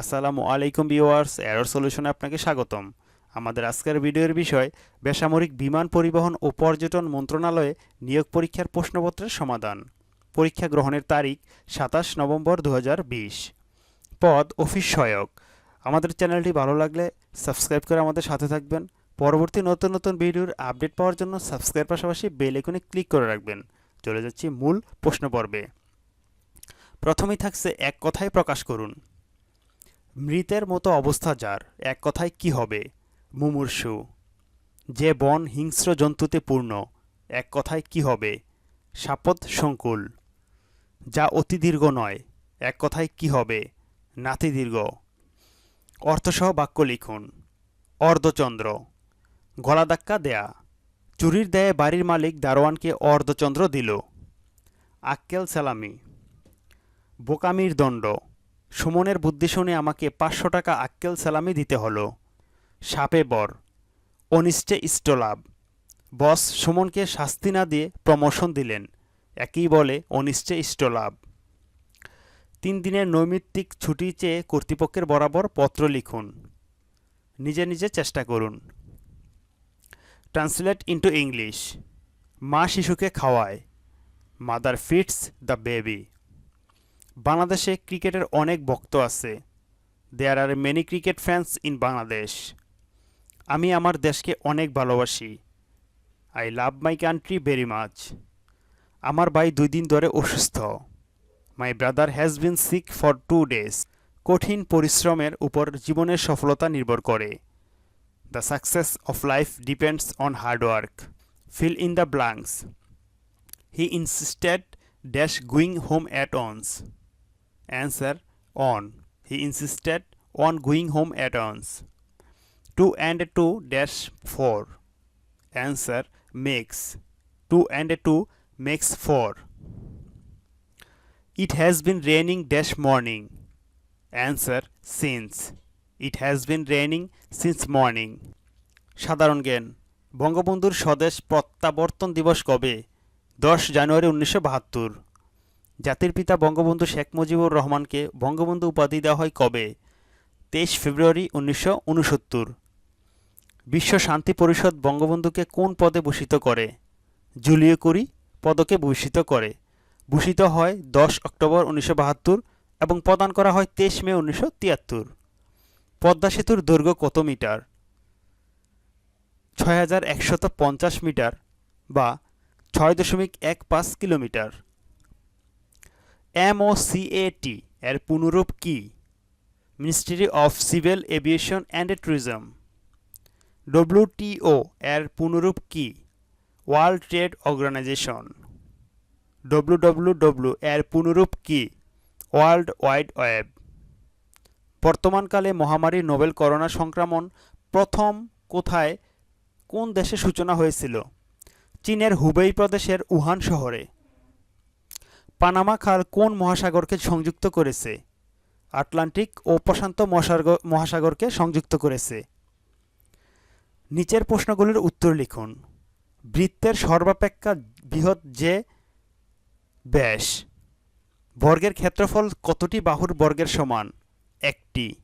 আসসালামু আলাইকুম viewers, error সলিউশনে আপনাকে স্বাগতম। আমাদের আজকের ভিডিওর বিষয়, বেসামরিক বিমান পরিবহন ও পর্যটন মন্ত্রণালয়ে নিয়োগ পরীক্ষার প্রশ্নপত্রের সমাধান। পরীক্ষা গ্রহণের তারিখ, সাতাশ নভেম্বর দু হাজার বিশ। পদ, অফিস সহায়ক। আমাদের চ্যানেলটি ভালো লাগলে সাবস্ক্রাইব করে আমাদের সাথে থাকবেন। পরবর্তী নতুন নতুন ভিডিওর আপডেট পাওয়ার জন্য সাবস্ক্রাইব পাশাপাশি বেল আইকনে ক্লিক করে রাখবেন। চলে যাচ্ছি মূল প্রশ্ন পর্বে প্রথমেই থাকছে এক কথায় প্রকাশ করুন। মৃতের মতো অবস্থা যার, এক কথায় কি হবে? মুমূর্ষু। যে বন হিংস্র জন্তুতে পূর্ণ, এক কথায় কি হবে? সাপদ সংকুল। যা অতি দীর্ঘ নয়, এক কথায় কি হবে? নাতি দীর্ঘ। অর্থসহ বাক্য লিখুন। অর্ধচন্দ্র। গলা ধাক্কা দেয়া। চুরির দেয়ে বাড়ির মালিক দারোয়ানকে অর্ধচন্দ্র দিল। আক্কেল সালামি। বোকামির দণ্ড। সুমনের বুদ্ধি শুনে আমাকে পাঁচশো টাকা আক্কেল সালামি দিতে হলো। সাপে বর, অনিষ্টে ইষ্টলাভ। বস সুমনকে শাস্তি না দিয়ে প্রমোশন দিলেন। একই বলে, অনিষ্টে ইষ্টলাভ। তিন দিনের নৈমিত্তিক ছুটি চেয়ে কর্তৃপক্ষের বরাবর পত্র লিখুন। নিজে নিজে চেষ্টা করুন। Translate into English. মা শিশুকে খাওয়ায়। Mother feeds the baby. বাংলাদেশে ক্রিকেটের অনেক ভক্ত আছে। There are many cricket fans in Bangladesh আমি আমার দেশকে অনেক ভালোবাসি। I love my country very much আমার ভাই দুই দিন ধরে অসুস্থ। My brother has been sick for two days কঠিন পরিশ্রমের উপর জীবনের সফলতা নির্ভর করে। The success of life depends on hard work fill in the blanks he insisted dash going home at once Answer on. He insisted on going home at once. 2 and 2 dash 4. Answer makes. 2 and 2 makes 4. It has been raining dash morning. Answer since. It has been raining since morning. সাধারণ জ্ঞান বঙ্গবন্ধুর স্বদেশ প্রত্যাবর্তন দিবস কবে দশ জানুয়ারি উনিশশো বাহাত্তর জাতির পিতা বঙ্গবন্ধু শেখ মুজিবুর রহমানকে বঙ্গবন্ধু উপাধি দেওয়া হয় কবে? তেইশ ফেব্রুয়ারি উনিশশো উনসত্তর। বিশ্ব শান্তি পরিষদ বঙ্গবন্ধুকে কোন পদে ভূষিত করে? জুলিও কুরি পদকে ভূষিত করে। ভূষিত হয় দশ অক্টোবর উনিশশো বাহাত্তর এবং প্রদান করা হয় তেইশ মে উনিশশো তিয়াত্তর। পদ্মা সেতুর দৈর্ঘ্য কত মিটার? ছয় হাজার পঞ্চাশ মিটার বা ছয় দশমিক এক পাঁচ কিলোমিটার। এমওসিএটি এর পুনরূপ কি? Ministry of civil aviation and tourism WTO এর পুনরূপ কি? ওয়ার্ল্ড ট্রেড অর্গানাইজেশন ডব্লিউডব্লিউডব্লিউ এর পুনরূপ কি? ওয়ার্ল্ড ওয়াইড ওয়েব বর্তমানকালে মহামারী নোবেল করোনা সংক্রমণ প্রথম কোথায়, কোন দেশে সূচনা হয়েছিল? চীনের হুবেই প্রদেশের উহান শহরে। পানামা খাল কোন মহাসাগরকে সংযুক্ত করেছে? আটলান্টিক ও প্রশান্ত মহাসাগর, মহাসাগরকে সংযুক্ত করেছে। নিচের প্রশ্নগুলির উত্তর লিখুন। বৃত্তের সর্বাপেক্ষা বৃহৎ যে ব্যাস, বর্গের ক্ষেত্রফল কতটি বাহুর বর্গের সমান? একটি।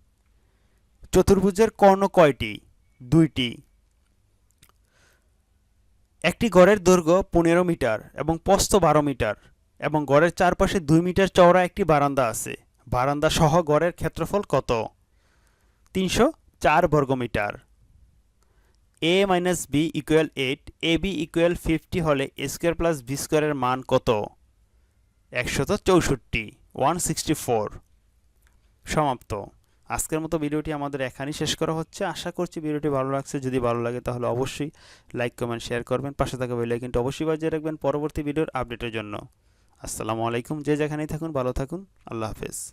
চতুর্ভুজের কর্ণ কয়টি? দুইটি। একটি গড়ের দৈর্ঘ্য পনেরো মিটার এবং প্রস্থ বারো মিটার। এবং গড়ের চারপাশে দুই মিটার চওড়া একটি বারান্দা আছে। বারান্দা সহ গড়ের ক্ষেত্রফল কত? তিনশো চার বর্গমিটার। A minus B equal eight A B equal fifty হলে এ স্কোয়ার প্লাস বি স্কোয়ারের মান কত? একশত চৌষট্টি ওয়ান সিক্সটি ফোর সমাপ্ত। আজকের মতো ভিডিওটি আমাদের এখানেই শেষ করা হচ্ছে। আশা করছি ভিডিওটি ভালো লাগছে। যদি ভালো লাগে তাহলে অবশ্যই লাইক কমেন্ট শেয়ার করবেন। পাশে থাকা বেল কিন্তু অবশ্যই বাজিয়ে রাখবেন পরবর্তী ভিডিওর আপডেটের জন্য। আসসালামু আলাইকুম যে যেখানেই থাকুন ভালো থাকুন। আল্লাহ হাফেজ।